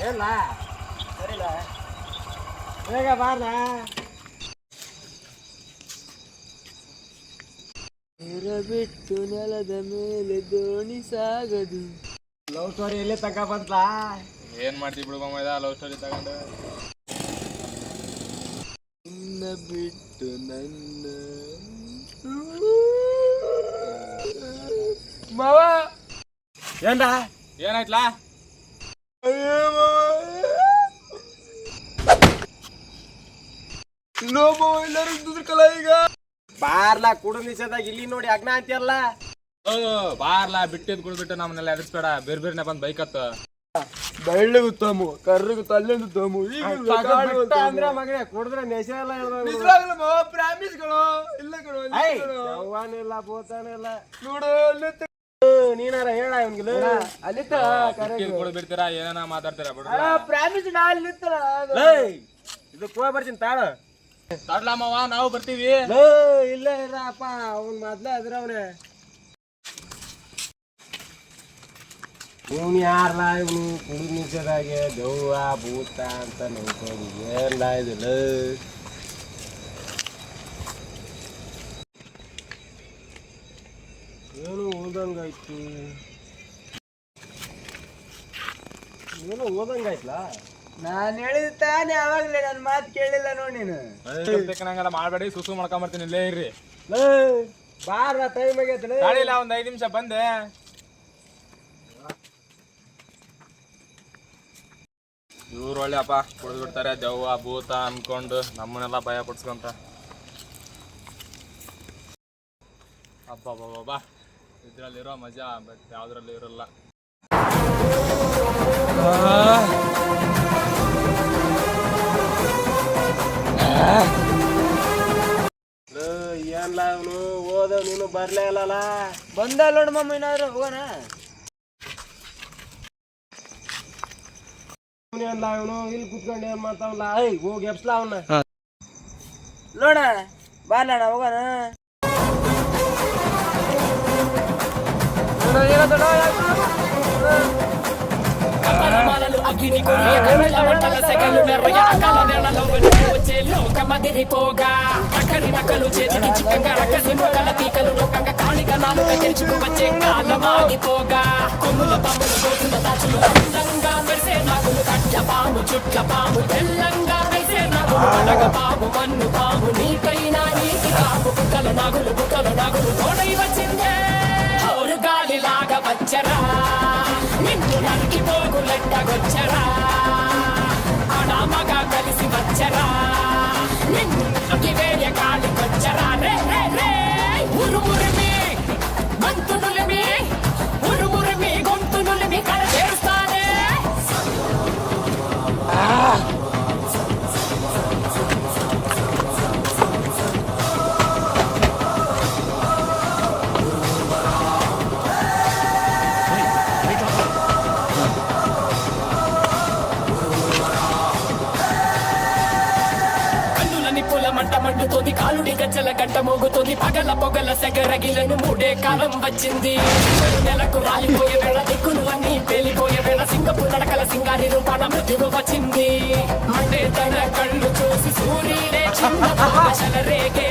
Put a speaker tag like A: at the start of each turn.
A: ಏನ್ಲ ಸರಿಲ್ಲ ಬೇಗ
B: ಬಿಟ್ಟು ನೆಲದ ಮೇಲೆ ದೋಣಿ ಸಾಗದು
A: ಲವ್ ಸ್ಟೋರಿ ಎಲ್ಲಿ ತಕ ಬಂತ್ಲಾ
C: ಏನ್ ಮಾಡ್ತೀವಿ ಬಿಡು ಮಾಮ ಲವ್ ಸ್ಟೋರಿ ತಗೊಂಡು.
B: ನಿನ್ನ ಬಿಟ್ಟು ನನ್ನ ಮಾವ.
A: ಏನ್ರ?
C: ಏನಾಯ್ತಲಾ?
B: ಅಯ್ಯೋ ಮಾವ. ನೋ ಮಾವ ಎಲ್ಲರೂ ದುಡ್ಕಲ್ಲ ಈಗ?
A: ಬಾರ್ಲಾ ಕುಡು ನಿಷೇಧಾಗ ಇಲ್ಲಿ ನೋಡಿ ಅಗ್ನ ಅಂತೀಯಲ್ಲ
C: ಓ ಬಾರ್ಲಾ ಬಿಟ್ಟಿದ್ ಕುಡ್ಬಿಟ್ಟು ನಮ್ಮನ್ನೆಲ್ಲ ಎದುರಿಸ್ಬೇಡ. ಬೇರೆ ಬೇರೆ ಬಂದ್ ಬೈಕ್ ಹತ್ತು.
B: ಬೆಳ್ಳಗು ತಮ್ಮು ಕರ್ರಿಗು ತಲೆಂದು ತಮ್ಮು ಈಗ
A: ಅಂದ್ರ ಮಗನೇ ಕುಡಿದ್ರೆ ನೆಶೆ ಎಲ್ಲ
B: ನಿಜವಾಗ್ಲೂ ಮಾವ ಪ್ರಾಮಿಸ್ಗಳು. ಇಲ್ಲ ಕಣೋ ಇಲ್ಲ ಕಣೋ.
A: ಯವ್ವಾನಿಲ್ಲ ಬೋತಾನಿಲ್ಲ
B: ನೋಡು ಅಲ್ಲಿ
A: ನೀನಾರ ಹೇಳ ಅವನ್ಗಿಲ್ಲ
B: ಅಲ್ಲಿ ತ ಕರೆ
C: ಬಿಟ್ಟಿದ್ ಬಿಡ್ತೀರಾ ಏನೇನ ಮಾತಾಡ್ತೀರಾ ಬಿಡ್ರ
B: ಪ್ರಾಮಿಸ್ ನಾ ಅಲ್ಲಿ ನಿಂತಲ್ಲ ಅದು.
A: ಇದು ಹೋಗಿ ಬರ್ತೀನಿ ತಾಳ.
C: ತಡ್ಲಾ ಮಾವ ನಾವು ಬರ್ತೀವಿ.
A: ಇಲ್ಲ ಇರಪ್ಪ ಅವನ್ ಮೊದ್ಲ ಅದ್ರ ಅವನೇ ಇವನು ಯಾರಲ್ಲ ಇವನು ಕುಡಿದ ನಿಷೇಧಾಗೆ ದೆವ್ವ ಭೂತ ಅಂತ ನೋಡ್ಕೊಂಡು ಏನ್ಲ ಇದಿಲ್ಲ ಏನು ಓದಂಗಾಯ್ತು ಏನು ಓದಂಗಾಯ್ತಲ್ಲ
B: ನಾನ್ ಹೇಳಿದ ತಾನೇ ಯಾವಾಗ್ಲೇ ನನ್ ಮಾತು ಕೇಳಿಲ್ಲ ನೋಡಿ ನೀನು.
C: ಮಾಡಬೇಡಿ ಮಾಡ್ಬೇಡಿ ಸುಸು ಮಾಡ್ಕೊಂಬರ್ತೀನಿ ಇಲ್ಲೇ ಇರ್ರಿ.
A: ಲೇ ಬಾರ ಟೈಮ್ ಆಗೈತಿ
C: ಗಾಡಿಲ್ಲ ಒಂದ್ ಐದ್ ನಿಮಿಷ ಬಂದೆ. ಇವ್ರು ಒಳ್ಳೆಪ್ಪ ಕುಡಿದು ಬಿಡ್ತಾರೆ ದೆವ್ವ ಭೂತ ಅನ್ಕೊಂಡು ನಮ್ಮನ್ನೆಲ್ಲ ಭಯ ಪಡ್ಸ್ಕೊಂತ. ಅಬ್ಬಾ ಬಾ ಇದ್ರಲ್ಲಿರೋ ಮಜಾ ಬಟ್ ಯಾವ್ದ್ರಲ್ಲಿ ಇರಲ್ಲ.
A: ಲೇ, ಏನ್ಲ ಅವನು ಓದ ನೀನು ಬರ್ಲೇ ಇಲ್ಲಲ್ಲ
B: ಬಂದ ನೋಡ್ ಮಮ್ಮ ಏನಾದ್ರು ಹೋಗೋಣ.
A: ಏನ್ಲ ಅವನು ಇಲ್ಲಿ ಕುತ್ಕೊಂಡು ಏನ್ ಮಾಡ್ತಾವಲ್ಲ ಐ ಹೋಗಿ ಎಪ್ಸ್ಲ ಅವನ್ನ.
B: ನೋಡ ಬಾರ್ಲಣ್ಣ ಹೋಗೋಣ.
D: పోగా అక్కడి నకలు చేతికి చిక్కంగా రక్కసి మొగల పీకలు లోకంగా కాళిగా నాలుక తెరుచుకు వచ్చే కాలమాగిపోగా కొమ్ముల పాములు కోసిన దాచులు అందంగా మెరిసే నాగులు కట్ల పాము చుట్ల పోగులెట్టగొచ్చరా? కాలుడి గజ్జల గంట మోగుతుంది. పగల పొగల సెగరగిలను మూడే కాలం వచ్చింది. నెలకు రాలిపోయే వేళ దిక్కులు అన్ని పేలిపోయే వేళ సింగపు నడకల సింగారి రూపాన మృత్యువు వచ్చింది. మండే తన కళ్ళు చూసి సూర్యుడే చిన్న రేగే